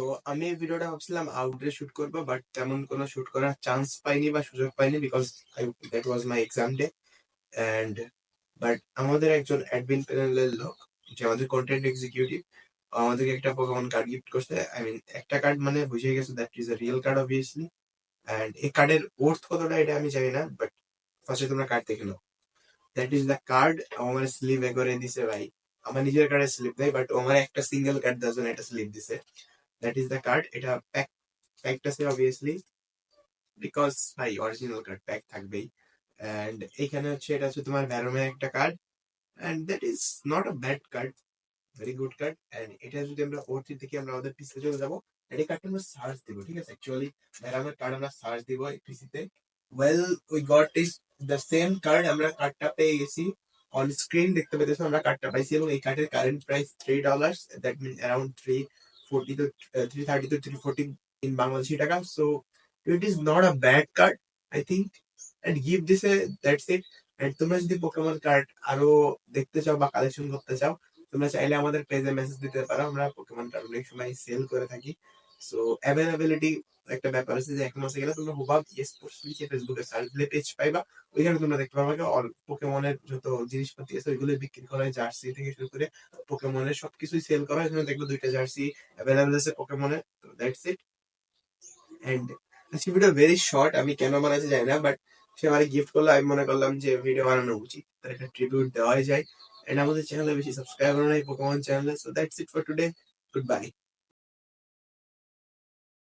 তো আমি এই ভিডিওটা ভাবছিলাম আউটডোরে শুট করব বাট তেমন কোনো শুট করার চান্স পাইনি বা সুযোগ পাইনি because I that was my exam day and but আমাদের একজন অ্যাডমিন প্যানেলের লোক, যে আমাদের কন্টেন্ট এক্সিকিউটিভ আমাদেরকে একটা পোকেমন কার্ড গিফট করছে। আই মিন একটা কার্ড মানে বুঝে গেছে that is a real card obviously and এই কার্ডের ওর্থ কতটা এটা আমি জানি না বাট ফার্স্টে তোমরা কার্ড দেখে নাও। দ্যাট ইজ দ্য কার্ড আমার স্লিপ করে দিছে ভাই। আমার নিজের কার্ডের স্লিপ দেয় বাট আমার একটা সিঙ্গেল কার্ড দেওয়ার জন্য একটা স্লিপ দিছে। দ্যাট ইজ দ্য কার্ড এটা প্যাক প্যাকড আছে অবভিয়াসলি বিকজ ভাই অরিজিনাল কার্ড প্যাক থাকবেই। অ্যান্ড এইখানে হচ্ছে, এটা হচ্ছে তোমার ভ্যারোমের একটা card and that is not a bad card very good card and এটা যদি আমরা ওর থেকে আমরা আমাদের পিসিতে চলে যাব এই কার্ডটা আমরা সার্চ দিব, ঠিক আছে? অ্যাকচুয়ালি ভ্যারোমের কার্ড আমরা সার্চ দিব এই পিসিতে well we got is the same card আমরা কার্ডটা পেয়ে গেছি। অন স্ক্রিন দেখতে পেতেছো, আমরা কার্ডটা পাইছি এবং এই কার্ডের current price three dollars that mean around three forty to three thirty to three forty in Bangladeshi taka it is not a bad card, I think. And give this a that's it. And তোমরা যদি Pokemon card আরও দেখতে চাও বা collection করতে চাও তোমরা চাইলে আমাদের পেজে মেসেজ দিতে পারো আমরা পোকেমন কার্ড অনেক সময় সেল করে থাকি সো অ্যাভেলেবিলিটি একটা ব্যাপার আছে যে এক মাসে গেলে তোমরা হুবাব স্পোর্টস লিখে ফেসবুকে সার্চ দিলে পেজ পাইবা ওইখানে তোমরা দেখতে পারবে অল পোকেমনের যত জিনিসপাতি আছে ওইগুলো বিক্রি করা হয় জার্সি থেকে শুরু করে পোকেমনের সবকিছুই সেল করা হয় এখানে দেখবে দুইটা জার্সি অ্যাভেলেবল আছে পোকেমনের তো দ্যাটস ইট এন্ড আজকে ভিডিও ভেরি শর্ট আমি কেন বানাইতে জানি না বাট সে আমার গিফট করল আমি মনে করলাম যে ভিডিও বানানো উচিত তার একটা ট্রিবিউট দেওয়াই যায় এন্ড আমাদের চ্যানেলে বেশি সাবস্ক্রাইব করা নাই পোকেমন চ্যানেলে so that's it for today good bye